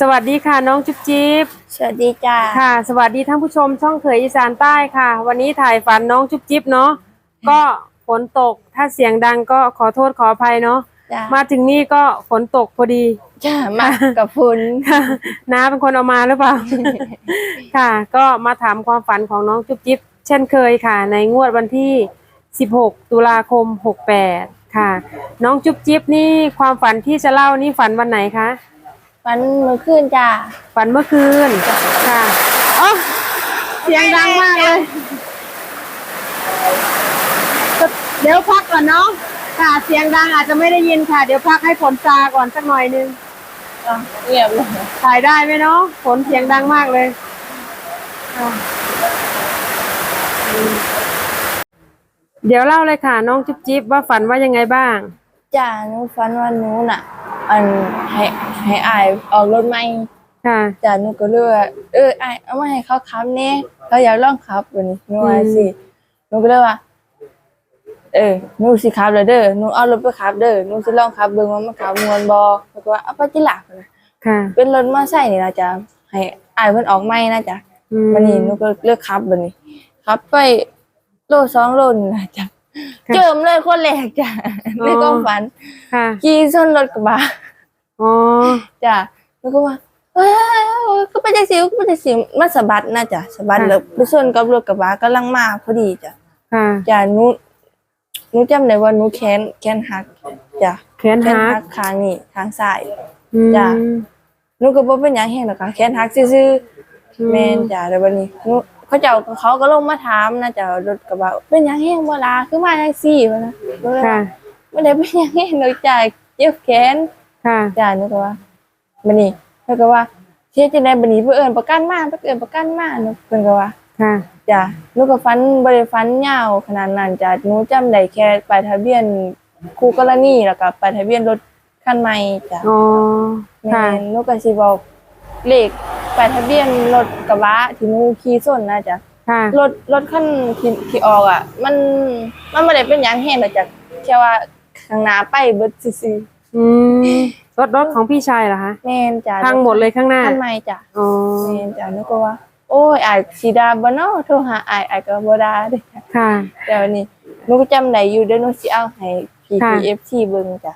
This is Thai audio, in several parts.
สวัสดีค่ะน้องจุ๊บจิ๊บสวัสดีจ้าค่ะ สวัสดีท่านผู้ชมช่องเขยอีสานใต้ค่ะ วันนี้ถ่ายฝันน้องจุ๊บจิ๊บเนาะก็ฝนตกถ้าเสียงดังก็ขอโทษขออภัยเนาะจ้ามาถึงนี่ก็ฝนตกพอดีจ้ามากับคุณค่ะน้าเป็นคนเอามาหรือเปล่า ค่ะ ก็มาถามความฝันของน้องจุ๊บจิ๊บเช่นเคยค่ะ ในงวดวันที่ 16 ตุลาคม 68 ค่ะ น้องจุ๊บจิ๊บนี่ความฝันที่จะเล่านี่ฝันวันไหนคะ วันเมื่อคืนจ้าฝันเมื่อคืนค่ะอ๋อเสียงดังมากเลยก็เดี๋ยวพักก่อนเนาะค่ะ เสียงดังอาจจะไม่ได้ยินค่ะ เดี๋ยวพักให้ฝนซาก่อนสักหน่อยนึงอะเงียบเลยถ่ายได้ไหมเนาะฝนเสียงดังมากเลยค่ะอืมเดี๋ยวเล่าเลยค่ะ น้องจุ๊บจิ๊บว่าฝันว่ายังไงบ้างจ้าหนูฝันว่าหนูน่ะ อันให้ ให้อายออกรถใหม่ค่ะ จ้าหนูก็เลยว่าเอออายเอามาให้เขาขับแน่เขาอยากลองขับวันนี้หนูว่าสิหนูก็เลยว่าเออหนูสิขับเลยเด้อหนูเอารถไปขับเด้อหนูสิลองขับเบิ่งว่ามันขับม่วนบ่แล้วก็ว่าเอาไปจิล่ะค่ะเป็นรถมอเตอร์ไซค์นี่นะจ๊ะให้อายเพิ่นออกใหม่นะจ๊ะอืมวันนี้หนูก็เลือกขับบันนี้ขับไปโลสองโลนี่นะจ๊ะค่ะเจิมเลยคนแรกจ้ะอ๋อในความฝันค่ะ ขี่ชนรถกระบะ อ๋อจ้ะแล้วก็ว่าเฮ้ยก็ไปจังสิก็ไปจังสิมัสะบัดนะจ๊ะสะบัดแล้วไปชนกับรถกระบะกำลังมาพอดีจ้ะค่ะ จ้ะหนูหนูจำได้ว่าหนูแขนแขนหักจ้ะแขนหักข้างนี้ข้างซ้ายจ้ะหนูก็บ่เป็นหยังแฮงหรอกค่ะแขนหักซื่อๆอืมแม่นจ้ะแล้ววันนี้หนูเขาเจ้าเขาก็ลงมาถามนะจ้ะรถกระบะเป็นหยังแฮงบ่ล่ะคือมาจังซี่วะนะหนูเลยค่ะว่าบ่ได้เป็นหยังแฮงดอกจ้ะเจ็บแขน ค่ะจ้ะหนูก็ว่าบัดนี้เพิ่นก็ว่าเฮ็ดจังได๋บัดนี้เพิ่นเอิ้นประกันมาเพิ่นเอิ้นประกันมาหนูเพิ่นก็ว่าค่ะจ้ะหนูก็ฝันบ่ได้ฝันยาวขนาดนั้นจ้ะหนูจำได้แค่ป้ายทะเบียนคู่กรณีแล้วก็ป้ายทะเบียนรถคันใหม่จ้ะอ๋อแม่ค่ะนหนูก็สิบอกเลขป้ายทะเบียนรถกระบะที่หนูขี่ส้นนะจ๊ะค่ะรถรถคันที่ที่ออกอะ มันมันบ่ได้เป็นหยังแฮงดอกจ้ะแค่ว่าข้างหน้าไปเบิดซื่อ อืมรถรถของพี่ชายเหรอคะๆแม่นจ้ะพังหมดเลยข้างหน้าคันใหม่จ้ะอ๋อแม่นจ้ะหนูก็ว่า โอ้ยอายสิดาบ่เนาะโทรหาอายอายก็บ่ด่าเด้จ้ะค่ะ แต่วันนี้หนูก็จำได้อยู่เดี๋ยวหนูสิเอาให้ ค่ะ PPFT เบิ่งจ้ะ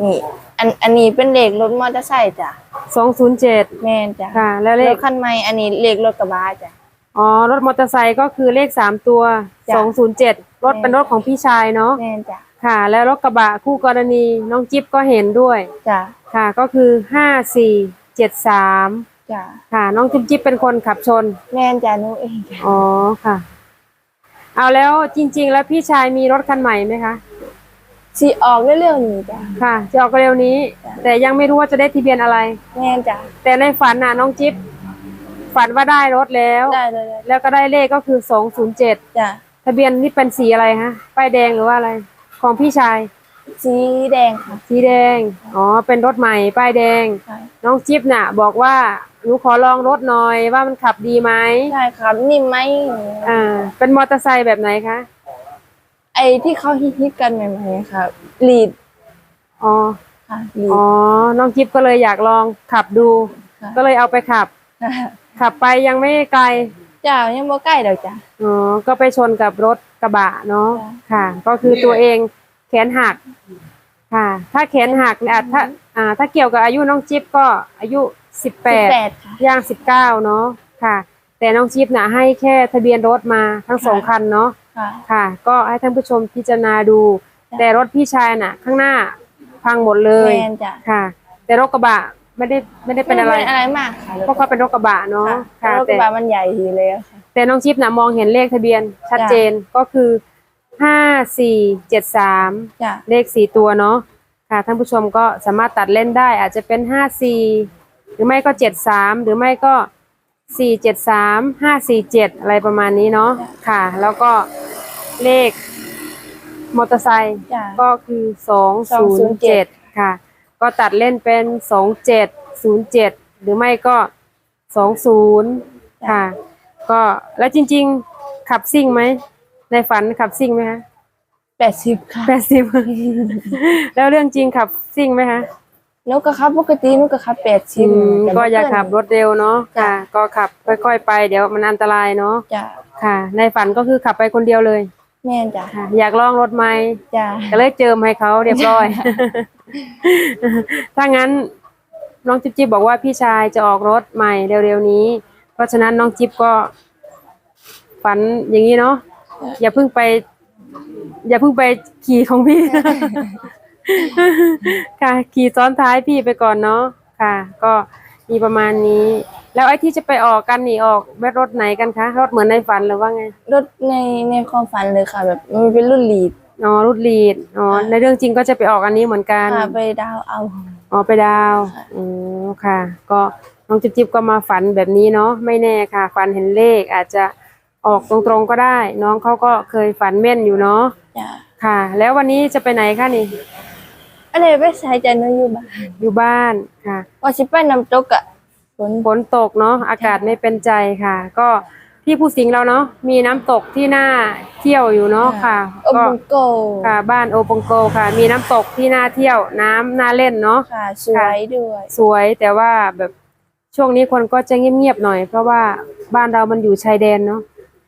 นี่ อันอันนี้เป็นเลขรถมอเตอร์ไซค์จ้ะสองศูนย์เจ็ดแม่นจ้ะค่ะ แล้วเลรขถคันใหม่อันนี้เลขรถกระบะจ้ะ อ๋อรถมอเตอร์ไซค์ก็คือเลขสามตัวจ้ะ สองศูนย์เจ็ดรถแม่เป็นรถของพี่ชายเนาะแม่นจ้ะ ค่ะ แล้วรถกระบะคู่กรณีน้องจิ๊บก็เห็นด้วย จ้ะค่ะ ก็คือห้าสี่เจ็ดสามจ้ะค่ะ น้องจิ๊บจิ๊บเป็นคนขับชน แม่นจ้ะหนูเองจ้ะอ๋อค่ะ เอาแล้วจริง ๆ แล้วพี่ชายมีรถคันใหม่ไหมคะสิออกเร็วๆนี้จ้ะ ค่ะจะออกเร็วนี้ จ้ะ แต่ยังไม่รู้ว่าจะได้ทะเบียนอะไร แม่นจ้ะแต่ในฝันน่ะน้องจิ๊บฝันว่าได้รถแล้ว ได้เลยแล้วก็ได้เลขก็คือสองศูนย์เจ็ดจ้ะทะเบียนนี่เป็นสีอะไรฮะป้ายแดงหรือว่าอะไร ของพี่ชาย สีแดงค่ะ สีแดง อ๋อ เป็นรถใหม่ ป้ายแดง ใช่ น้องจิ๊บน่ะ บอกว่าหนูขอลองรถหน่อยว่ามันขับดีไหมใช่ครับนิ่มไหมอ่า เป็นมอเตอร์ไซค์แบบไหนคะ ไอ้ที่เขาฮิตๆกันใหม่ๆค่ะลีดอ๋อ ค่ะลีด อ๋อ น้องจิ๊บก็เลยอยากลองขับดู ค่ะ ก็เลยเอาไปขับ ขับไปยังไม่ไกล จ้ะยังบ่ใกล้ดอกจ้ะอ๋อ ก็ไปชนกับรถ กระบะเนาะจ้ะค่ะ ก็คือตัวเองแขนหักค่ะ ถ้าแขนหักเนี่ยถ้าอ่า ถ้าเกี่ยวกับอายุน้องจิ๊บก็อายุสิบแปด18ค่ะย่างสิบเก้าเนาะค่ะ แต่น้องจิ๊บน่ะให้แค่ทะเบียนรถมาทั้งสองค่ะคันเนาะค่ะค่ะ ก็ให้ท่านผู้ชมพิจารณาดูจ้ะแต่รถพี่ชายน่ะ ข้างหน้าพังหมดเลยแม่นจ้ะค่ะ แต่รถกระบะไม่ได้ไม่ได้เป็นอะไรม่อะไรมากค่ะเพราะเขาเป็นรถกระบะเนาะค่ะค่ะรถกแต่ระบะมันใหญ่ทีเลยอะค่ะ แต่น้องจิ๊บน่ะมองเห็นเลขทะเบียนชัดเจนก็คือห้าสี่เจ็ดสามจ้ะเลขสี่ตัวเนาะค่ะท่านผู้ชมก็สามารถตัดเล่นได้ อาจจะเป็นห้าสี่หรือไม่ก็เจ็ดสามหรือไม่ก็สี่เจ็ดสามห้าสี่เจ็ดอะไรประมาณนี้เนาะค่ะ แล้วก็เลขมอเตอร์ไซค์จ้ะ ก็คือสองศูนย์เจ็ดค่ะ ก็ตัดเล่นเป็นสองเจ็ดศูนย์เจ็ดหรือไม่ก็สองศูนย์ค่ะ ก็แล้วจริง ๆ ขับซิ่งไหม ในฝันขับซิ่งไหมคะแปดสิบค่ะแปดสิบ แล้วเรื่องจริงขับซิ่งไหมคะหนูก็ขับปกติหนูก็ขับแปดสิอืบมก็อย่าขับรถเร็วเนาะค่ะ ก็ขับค่อยๆไปเดี๋ยวมันอันตรายเนาะจ้ะค่ะ ในฝันก็คือขับไปคนเดียวเลย แม่นจ้ะค่ะ อยากลองรถไหมจ้ะก็เลยเจิมให้เขาเรียบร้อย ถ้างั้นน้องจิ๊บจิ๊บบอกว่าพี่ชายจะออกรถใหม่เร็วๆนี้ เพราะฉะนั้นน้องจิ๊บก็ฝันอย่างนี้เนาะอย่าเพิ่งไป อย่าเพิ่งไปขี่ของพี่ ค่ะ ขี่ซ้อนท้ายพี่ไปก่อนเนาะค่ะ ก็มีประมาณนี้ แล้วไอ้ที่จะไปออกกันนี่ออกแรถไหนกันคะรถเหมือนในฝันหรือว่าไง รถในในความฝันเลยค่ะ แบบมันเป็นรุ่นลีดอ๋อรุ่นลีดอ๋อในเรื่องจริงก็จะไปออกอันนี้เหมือนกันค่ะไปดาวเอาอ๋อไปดาวอ๋อค่ะ ก็ น้องจิ๊บจิ๊บก็มาฝันแบบนี้เนาะไม่แน่ค่ะ ฝันเห็นเลขอาจจะออกตรงๆก็ได้ น้องเขาก็เคยฝันแม่นอยู่เนาะจ้ะค่ะ แล้ววันนี้จะไปไหนคะนี่ อันนี้ไปใช้ใจหนูอยู่บ้านอยู่บ้านค่ะ ว่าสิไปน้ำตกอะฝนฝนตกเนาะอากาศไม่เป็นใจค่ะ ก็ที่ภูสิงห์เราเนาะมีน้ำตกที่น่าเที่ยวอยู่เนาะค่ะโอก็บุงโกค่ะบ้านโอปงโกค่ะ มีน้ำตกที่น่าเที่ยวน้ำน่าเล่นเนาะ ค่ะสวยด้วย สวยแต่ว่าแบบ ช่วงนี้คนก็จะเงียบๆหน่อย เพราะว่าบ้านเรามันอยู่ชายแดนเนาะ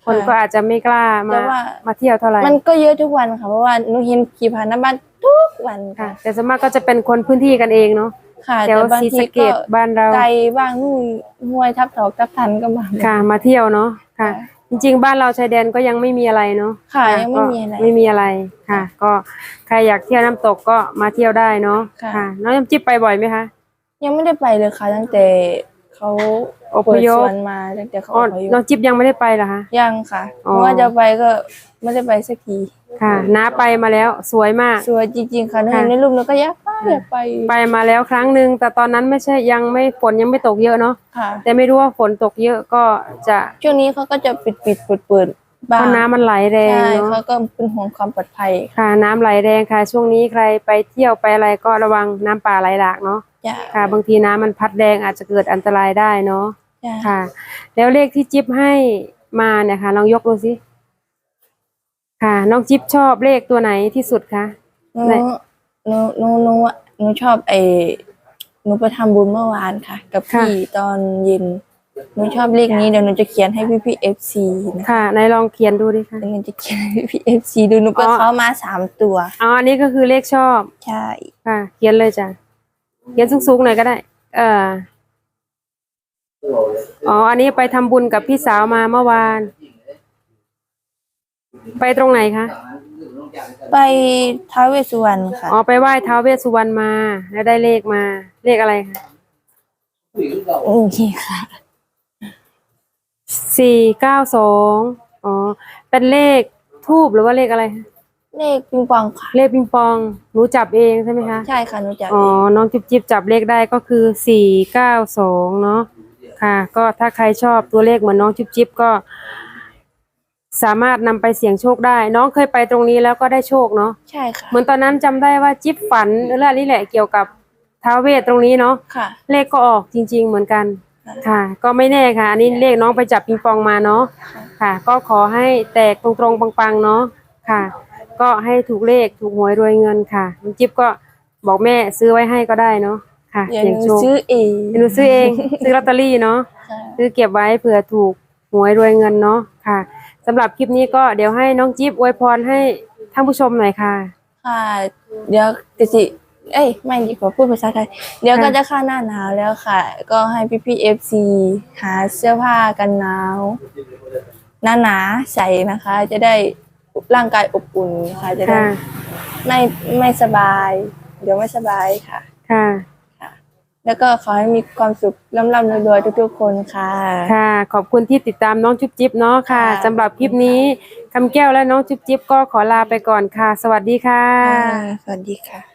คนก็อาจจะไม่กล้ามามาเที่ยวเท่าไหร่มันก็เยอะทุกวันค่ะเพราะว่าหนูเห็นขี่ผ่านหน้าบ้านทุกวันค่ะค่ะแต่ส่วนมากก็จะเป็นคนพื้นที่กันเองเนาะค่ะแถวแต่บางศรีทีสะเกก็ดบ้านเราไกลบ้างนู่นห้วยทับถอกทับทันก็มาค่ะ มาเที่ยวเนาะค่ะ จริงๆ บ้านเราชายแดนก็ยังไม่มีอะไรเนาะค่ะยังไม่มีอะไรก็ไม่มีอะไรค่ะ ก็ใครอยากเที่ยวน้ำตกก็มาเที่ยวได้เนาะค่ะค่ะน้องยำจิ๊บไปบ่อยไหมคะ ยังไม่ได้ไปเลยค่ะ ตั้งแต่เขาอพเปิดยสพวนมาตั้งแต่เขาอ๋ออพยน้องพจิ๊บยังไม่ได้ไปเหรอคะ ยังค่ะอ๋อว่าจะไปก็ไม่ได้ไปสักทีค่ะน้าไปมาแล้วสวยมาก สวยจริงๆค่ะหนูค่ะเห็นในรูปแล้วก็อยากไปอยากไปไปมาแล้วครั้งหนึ่งแต่ตอนนั้นไม่ใช่ยังไม่ฝนยังไม่ตกเยอะเนาะค่ะ แต่ไม่รู้ว่าฝนตกเยอะก็จะช่วงนี้เขาก็จะปิดปิดเปิดเปิดเพบ้างราะน้ำมันไหลแรงใช่เนาะ เขาก็เป็นห่วงความปลอดภัยค่ะน้ำไหลแรงค่ะ ช่วงนี้ใครไปเที่ยวไปอะไรก็ระวังน้ำป่าไหลหลากเนาะ จ้ะค่ะบางทีน้ำมันพัดแรงอาจจะเกิดอันตรายได้เนาะจ้ะค่ะ แล้วเลขที่จิ๊บให้มาเนี่ยค่ะลองยกดูสิค่ะ น้องจิ๊บชอบเลขตัวไหนที่สุดคะหนูไหนหนูหนูหนูอะหนูชอบไอ้หนูไปทำบุญเมื่อวานค่ะ กับพี่ตอนเย็นหนูชอบเลขนี้เดี๋ยวหนูจะเขียนให้พี่พี่เอฟซีนะค่ะไหนลองเขียนดูดิค่ะเดี๋ยวหนูจะเขียนให้พี่เอฟซีดูหนูไปอ๋อเขามาสามตัวอ๋ออันนี้ก็คือเลขชอบใช่ค่ะ เขียนเลยจ้ะ เขียนสูงๆหน่อยก็ได้ เอออ๋อ อันนี้ไปทำบุญกับพี่สาวมาเมื่อวาน ไปตรงไหนคะ ไปท้าวเวสสุวรรณค่ะ อ๋อ ไปไหว้ท้าวเวสสุวรรณมา แล้วได้เลขมา เลขอะไรคะ โอเคค่ะ สี่เก้าสอง อ๋อ เป็นเลขทูบหรือว่าเลขอะไรคะ เลขปิงปองค่ะ เลขปิงปองหนูจับเองใช่ไหมคะใช่ค่ะหนูจับอ๋อเองน้องจิ๊บจิ๊บจับเลขได้ก็คือสี่เก้าสองเนาะค่ะ ก็ถ้าใครชอบตัวเลขเหมือนน้องจิ๊บจิ๊บก็ สามารถนำไปเสี่ยงโชคได้ น้องเคยไปตรงนี้แล้วก็ได้โชคเนาะใช่ค่ะเหมือนตอนนั้นจำได้ว่าจิ๊บฝันเรื่องนี้แหละเกี่ยวกับท้าวเวทตรงนี้เนาะค่ะ เลขก็ออกจริง ๆ เหมือนกันค่ะค่ะ ก็ไม่แน่ค่ะ อันนี้เลขน้องไปจับปิงปองมาเนาะค่ะ ก็ขอให้แตกตรงๆปังๆเนาะค่ะ ก็ให้ถูกเลขถูกหวยรวยเงินค่ะน้องจิ๊บก็บอกแม่ซื้อไว้ให้ก็ได้เนาะค่ะเดี๋ยวเสี่ยงหนูโชคซื้อเองเดี๋ยวหนูซื้อเองซื้อลอตเตอรี่เนาะ ค่ะซื้อเก็บไว้เผื่อถูกหวยรวยเงินเนาะค่ะสำหรับคลิปนี้ก็เดี๋ยวให้น้องจิ๊บอวยพรให้ท่านผู้ชมหน่อยค่ะ ค่ะ เดี๋ยวกสิ เอ้ยไม่ดีกว่าพูดภาษาไทย เดี๋ยวก็ค่ะ จะเข้าหน้าหนาวแล้วค่ะ ก็ให้พี่พี่เอฟซีหาเสื้อผ้ากันหนาวหนาหนาๆใส่นะคะ จะได้ ร่างกายอบอุ่นค่ะจะได้ค่ะ ไม่ไม่สบาย เดี๋ยวไม่สบายค่ะ ค่ะ แล้วก็ขอให้มีความสุขร่ำร่ำรวยๆทุกๆคนค่ะ ค่ะ ขอบคุณที่ติดตามน้องจุ๊บจิ๊บเนาะค่ะค่ะ สำหรับคลิปนี้คำแก้วและน้องจุ๊บจิ๊บก็ขอลาไปก่อนค่ะ สวัสดีค่ะสวัสดีค่ะ